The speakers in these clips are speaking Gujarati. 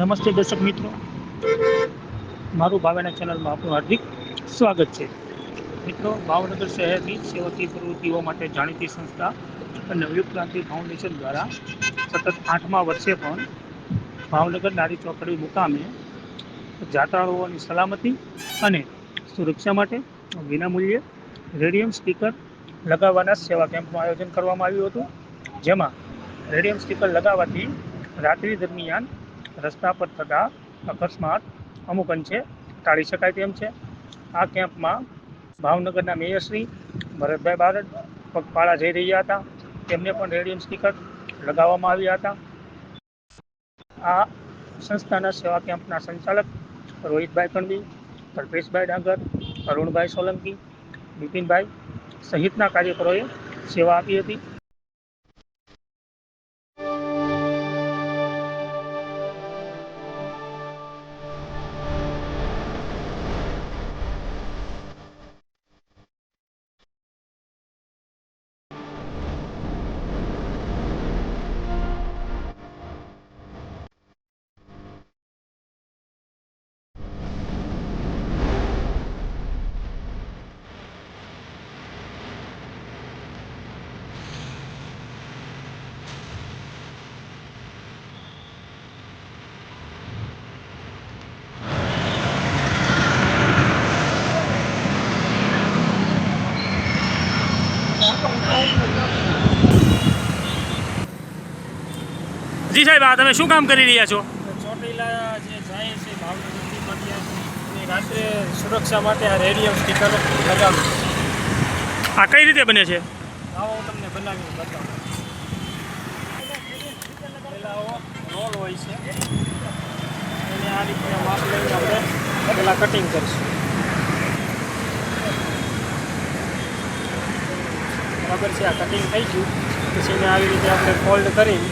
નમસ્તે દર્શક મિત્રો. મારું ભાવેના ચેનલમાં આપનું હાર્દિક સ્વાગત છે. મિત્રો, ભાવનગર શહેરની સેવાકીય પ્રવૃત્તિઓ માટે જાણીતી સંસ્થા નવયુગ ક્રાંતિ ફાઉન્ડેશન દ્વારા સતત આઠમા વર્ષે પણ ભાવનગર નારી ચોકડી મુકામે જાત્રાળુઓની સલામતી અને સુરક્ષા માટે વિનામૂલ્યે રેડિયમ સ્ટીકર લગાવવાના સેવા કેમ્પનું આયોજન કરવામાં આવ્યું હતું. જેમાં રેડિયમ સ્ટીકર લગાવવાથી રાત્રિ દરમિયાન રસ્તા પર થતા અકસ્માત અમુક અંશે ટાળી શકાય તેમ છે. આ કેમ્પમાં ભાવનગરના મેયરશ્રી ભરતભાઈ બારડ, પગપાળા જઈ રહ્યા હતા. તેમને પણ રેડિયમ સ્ટીકર લગાવવામાં આવ્યા હતા. આ સંસ્થાના સેવા કેમ્પના સંચાલક રોહિતભાઈ કણવી કલ્પેશભાઈ ડાંગર, અરુણભાઈ સોલંકી બિપિનભાઈ સહિતના કાર્યકરોએ સેવા આપી હતી. જી સાહેબ, આ તમે શું કામ કરી રહ્યા છો ચોટીલા જે જાય છે ભાવનગરથી રાત્રે સુરક્ષા માટે આ રેડિયમ સ્ટીકર લગાવ્યું આ કઈ રીતે બને છે આવો હું તમને બનાવીને બતાવું પહેલાં રોલ હોય છે એને આ રીતે માપ લઈને આપણે પહેલાં કટિંગ કરીશું બરાબર છે, આ કટિંગ થઈ ગયું પછી એને આવી રીતે આપણે ફોલ્ડ કરી.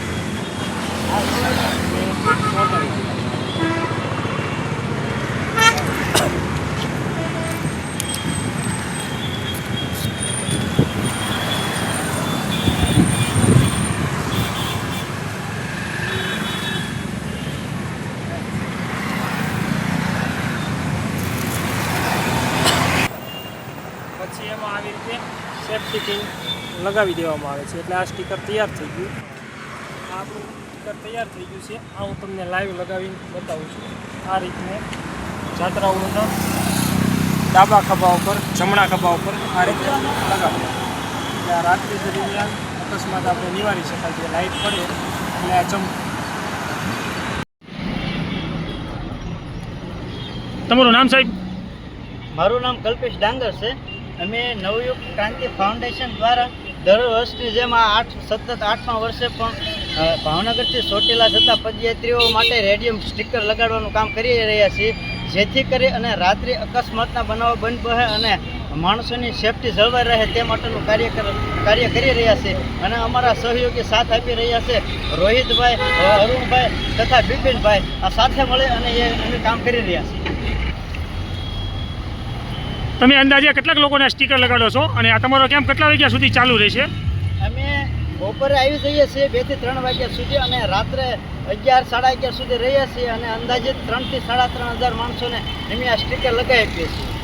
પછી એમાં આવી રીતે સેફ્ટી પિન લગાવી દેવામાં આવે છે. એટલે આ સ્ટીકર તૈયાર થઈ ગયું. આ આપણું સ્ટીકર તૈયાર થઈ ગયું છે. આ હું તમને લાઈવ લગાવીને બતાવું છું. આ રીતને જાત્રાઓના ડાબા ખભા ઉપર, જમણા ખભા ઉપર આ રીતે લગાવી એટલે આ રાત્રિ દરમિયાન અકસ્માત આપણે નિવારી શકાય છે. લાઇટ પડે એટલે આ ચમ તમારું નામ સાહેબ? મારું નામ કલ્પેશ ડાંગર છે. અમે નવયુગ ક્રાંતિ ફાઉન્ડેશન દ્વારા દર વર્ષની જેમ આ આઠ સતત આઠમા વર્ષે પણ ભાવનગરથી ચોટીલા જતા પદયાત્રીઓ માટે રેડિયમ સ્ટીકર લગાડવાનું કામ કરી રહ્યા છીએ. જેથી કરી અને રાત્રિ અકસ્માતના બનાવો બંધ રહે અને માણસોની સેફટી જળવાઈ રહે તે માટેનું કાર્ય કર- કાર્ય કરી રહ્યા છે. અને અમારા સહયોગી સાથ આપી રહ્યા છે. રોહિતભાઈ અરુણભાઈ તથા બિપિનભાઈ આ સાથે મળી અને એ કામ કરી રહ્યા છે તમે અંદાજે કેટલાક લોકોને સ્ટીકર લગાડો છો? અને આ તમારો કેમ્પ કેટલા વાગ્યા સુધી ચાલુ રહેશે? બપોરે આવી જઈએ છીએ બેથી ત્રણ વાગ્યા સુધી અને રાત્રે અગિયાર, સાડા અગિયાર સુધી રહીએ છીએ અને અંદાજિત ત્રણથી સાડા ત્રણ હજાર માણસોને અમે આ સ્ટીકર લગાવી આપીએ છીએ.